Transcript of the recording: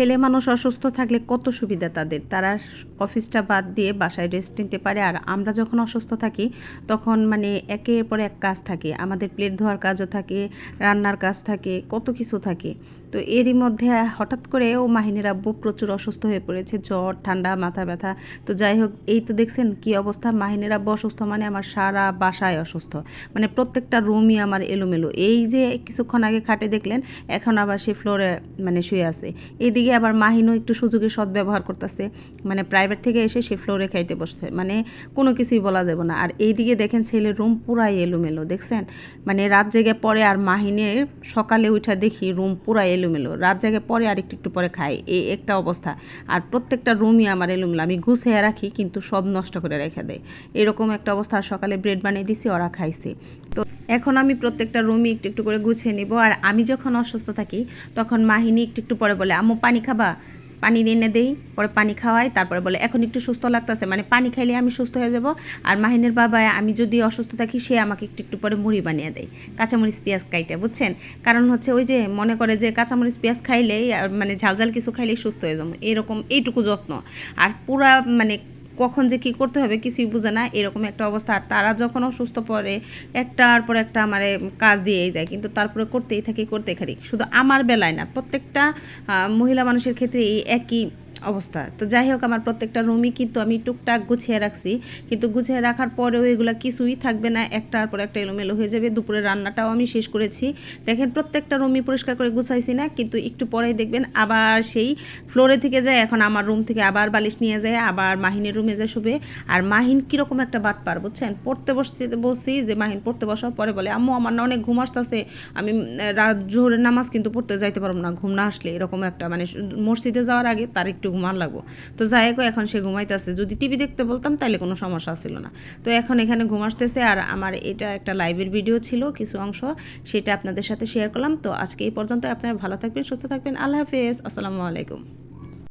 ছেলে মানুষ অসুস্থ থাকলে কত সুবিধা তাদের? তারা অফিসটা বাদ দিয়ে বাসায় রেস্ট নিতে পারে। আর আমরা যখন অসুস্থ থাকি, তখন মানে একের পর এক কাজ থাকে। আমাদের প্লেট ধোয়ার কাজও থাকে, রান্নার কাজ থাকে, কত কিছু থাকে। তো এরই মধ্যে হঠাৎ করে ও মাহিনের আব্বু প্রচুর অসুস্থ হয়ে পড়েছে, জ্বর, ঠান্ডা, মাথা ব্যথা। তো যাই হোক, এই তো দেখছেন কি অবস্থা। মাহিনের আব্বু অসুস্থ মানে আমার সারা বাসায় অসুস্থ। মানে প্রত্যেকটা রুমই আমার এলোমেলো। এই যে কিছুক্ষণ আগে খাটে দেখলেন, এখন আবার সে ফ্লোরে মানে শুয়ে আছে। এদিকে আবার মাহিনও একটু সুযোগের সদ্ব্যবহার করতেছে। মানে প্রাইভেট থেকে এসে সে ফ্লোরে খাইতে বসছে। মানে কোনো কিছুই বলা যাবে না। আর এইদিকে দেখেন ছেলের রুম পুরাই এলোমেলো, দেখছেন? মানে রাত জেগে পরে আর মাহিনের সকালে উঠা দেখি রুম পুরাই এলোমেলো। রাত জেগে পরে আর একটু একটু পরে খাই এই একটা অবস্থা। আর প্রত্যেকটা রুমই আমার এলোমেলো। আমি গুছিয়ে রাখি, কিন্তু সব নষ্ট করে রেখে দেয়। এরকম একটা অবস্থা। সকালে ব্রেড বানিয়ে দিছি, ওরা খাইছে। তো এখন আমি প্রত্যেকটা রুমই একটু একটু করে গুছিয়ে নিব। আর আমি যখন অসুস্থ থাকি, তখন মাহিনী একটু একটু পরে বলে, আম্মু, পানি খাবা? পানি এনে দেই, পরে পানি খাওয়াই, তারপরে বলে, এখন একটু সুস্থ লাগতেছে। মানে পানি খাইলে আমি সুস্থ হয়ে যাব। আর মাহিনের বাবা আমি যদি অসুস্থ থাকি, সে আমাকে একটু একটু পরে মুড়ি বানিয়ে দেয়, কাঁচামরিচ, পেঁয়াজ খাইতে বুঝছেন? কারণ হচ্ছে ওই যে মনে করে যে কাঁচামরিচ, পেঁয়াজ খাইলেই মানে ঝালঝাল কিছু খাইলেই সুস্থ হয়ে যাব। এরকম, এইটুকু যত্ন। আর পুরা মানে কখন যে কি করতে হবে কিছুই বুঝে না, এরকম একটা অবস্থা। আর তারা যখন অসুস্থ পড়ে, একটার পর একটা আমার কাজ দিয়েই যায়, কিন্তু তারপরে করতেই থাকি করতে থাকি শুধু আমার বেলায় না, প্রত্যেকটা মহিলা মানুষের ক্ষেত্রে এই একই অবস্থা। তো যাই হোক, আমার প্রত্যেকটা রুমই কিন্তু আমি টুকটাক গুছিয়ে রাখছি। কিন্তু গুছিয়ে রাখার পরেও এগুলো কিছুই থাকবে না। একটার পর একটা এলোমেলো হয়ে যাবে। দুপুরে রান্নাটাও আমি শেষ করেছি। দেখেন, প্রত্যেকটা রুমই পরিষ্কার করে গুছাইছি না। কিন্তু একটু পরেই দেখবেন আবার সেই ফ্লোরে থেকে যায়। এখন আমার রুম থেকে আবার বালিশ নিয়ে যায়। আবার মাহিনের রুমে যায় শুবে। আর মাহিন কীরকম একটা বাট পার বুঝছেন? পড়তে বসছি, বলছি যে, মাহিন, পড়তে বসার পরে বলে, আম্মু, আমার না অনেক ঘুম আসতেছে। আমি রাত জোহরের নামাজ কিন্তু পড়তে যাইতে পারব না। ঘুম না আসলে এরকম একটা মানে মসজিদে যাওয়ার আগে তার একটু ঘুমান লাগবো। তো যাই এখন সে ঘুমাইতেছে। যদি টিভি দেখতে বলতাম তাহলে কোনো সমস্যা ছিল না। তো এখন এখানে ঘুমাসতেছে আর আমার এটা একটা লাইভের ভিডিও ছিল কিছু অংশ, সেটা আপনাদের সাথে শেয়ার করলাম। তো আজকে এই পর্যন্ত আপনারা ভালো থাকবেন, সুস্থ থাকবেন। আল্লাহ হাফেজ। আসসালামু আলাইকুম।